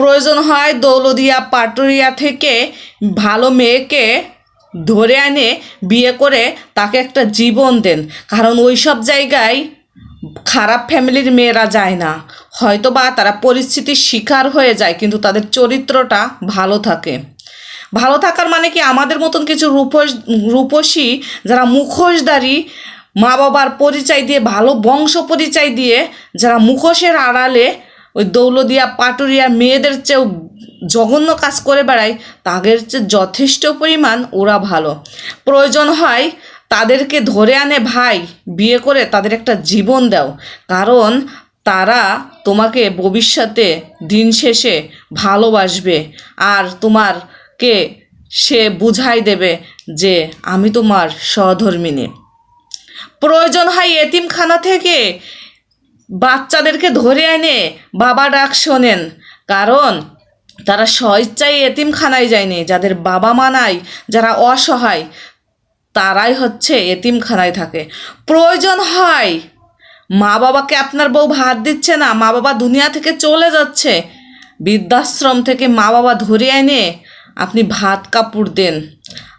প্রয়োজন হয় দৌলদিয়া পাটুরিয়া থেকে ভালো মেয়েকে ধরে আনে বিয়ে করে তাকে একটা জীবন দেন। কারণ ওই সব জায়গায় খারাপ ফ্যামিলির মেয়েরা যায় না। হয়তো বা তারা পরিস্থিতির শিকার হয়ে যায়, কিন্তু তাদের চরিত্রটা ভালো থাকে। ভালো থাকার মানে কি? আমাদের মতন কিছু রূপস রূপসী যারা মুখোশধারী মা বাবার পরিচয় দিয়ে, ভালো বংশ পরিচয় দিয়ে, যারা মুখোশের আড়ালে ওই দৌলদিয়া পাটুরিয়া মেয়েদের চেয়েও জঘন্য কাজ করে বেড়ায়, তাদের চেয়ে যথেষ্ট পরিমাণ ওরা ভালো। প্রয়োজন হয় তাদেরকে ধরে আনে ভাই, বিয়ে করে তাদের একটা জীবন দাও। কারণ তারা তোমাকে ভবিষ্যতে দিন শেষে ভালোবাসবে আর তোমারকে সে বুঝাই দেবে যে আমি তোমার সহধর্মিনী। প্রয়োজন হয় এতিমখানা থেকে বাচ্চাদেরকে ধরে এনে বাবা ডাক শোনেন। কারণ তারা স্বইচ্ছায় এতিমখানায় যায়নি। যাদের বাবা মা নাই, যারা অসহায়, তারাই হচ্ছে এতিমখানায় থাকে। প্রয়োজন হয়। মা বাবাকে আপনার বউ ভাত দিচ্ছে না, মা বাবা দুনিয়া থেকে চলে যাচ্ছে। বৃদ্ধাশ্রম থেকে মা বাবা ধরে এনে আপনি ভাত কাপড় দেন।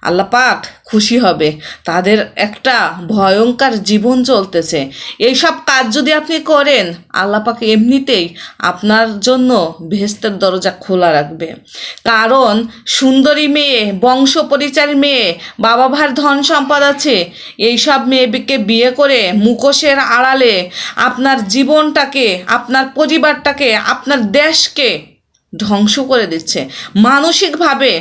আল্লাপাক খুশি হবে। তাদের একটা ভয়ঙ্কর জীবন চলতেছে। এইসব কাজ যদি আপনি করেন আল্লাপাক এমনিতেই আপনার জন্য ভেস্তের দরজা খোলা রাখবে। কারণ সুন্দরী মেয়ে বংশ পরিচয়ের মেয়ে বাবা ভার ধন সম্পদ আছে, এইসব মেয়েকে বিয়ে করে মুখোশের আড়ালে আপনার জীবনটাকে, আপনার পরিবারটাকে, আপনার দেশকে ধ্বংস করে দিচ্ছে। মানসিকভাবে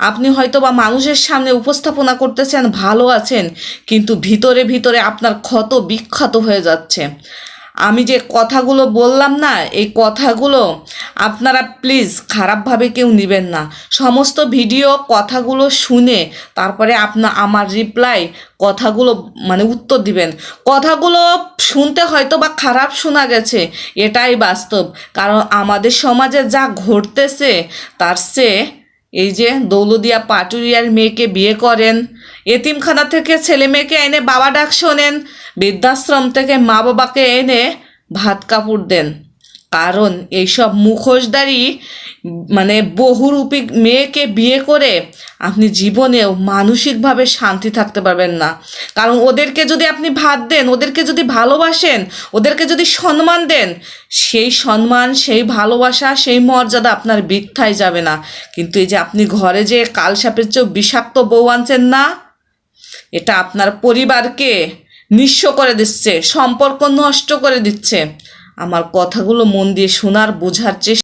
আপনি হয়তো বা মানুষের সামনে উপস্থাপনা করতেছেন, ভালো আছেন, কিন্তু ভিতরে ভিতরে আপনার ক্ষত বিখ্যাত হয়ে যাচ্ছে। আমি যে কথাগুলো বললাম না, এই কথাগুলো আপনারা প্লিজ খারাপভাবে কেউ নেবেন না। সমস্ত ভিডিও, কথাগুলো শুনে তারপরে আপনা, আমার রিপ্লাই, কথাগুলো মানে উত্তর দিবেন। কথাগুলো শুনতে হয়তো বা খারাপ শোনা গেছে, এটাই বাস্তব। কারণ আমাদের সমাজে যা ঘটতেছে, তার চেয়ে এই যে দৌলদিয়া পাটুরিয়ার মেয়েকে বিয়ে করেন, এতিমখানা থেকে ছেলে মেয়েকে এনে বাবা ডাক শোনেন, বৃদ্ধাশ্রম থেকে মা বাবাকে এনে ভাত কাপড় দেন। কারণ এইসব মুখোশধারী মানে বহুরূপী মেয়েকে বিয়ে করে আপনি জীবনেও মানসিকভাবে শান্তি থাকতে পারবেন না। কারণ ওদেরকে যদি আপনি ভাত দেন, ওদেরকে যদি ভালোবাসেন, ওদেরকে যদি সম্মান দেন, সেই সম্মান, সেই ভালোবাসা, সেই মর্যাদা আপনার বৃথায় যাবে না। কিন্তু এই যে আপনি ঘরে যে কাল সাপের চেয়েও বিষাক্ত বউ আনছেন না, এটা আপনার পরিবারকে নিঃস্ব করে দিচ্ছে, সম্পর্ক নষ্ট করে দিচ্ছে। আমার কথাগুলো মন দিয়ে শোনার বোঝার চেষ্টা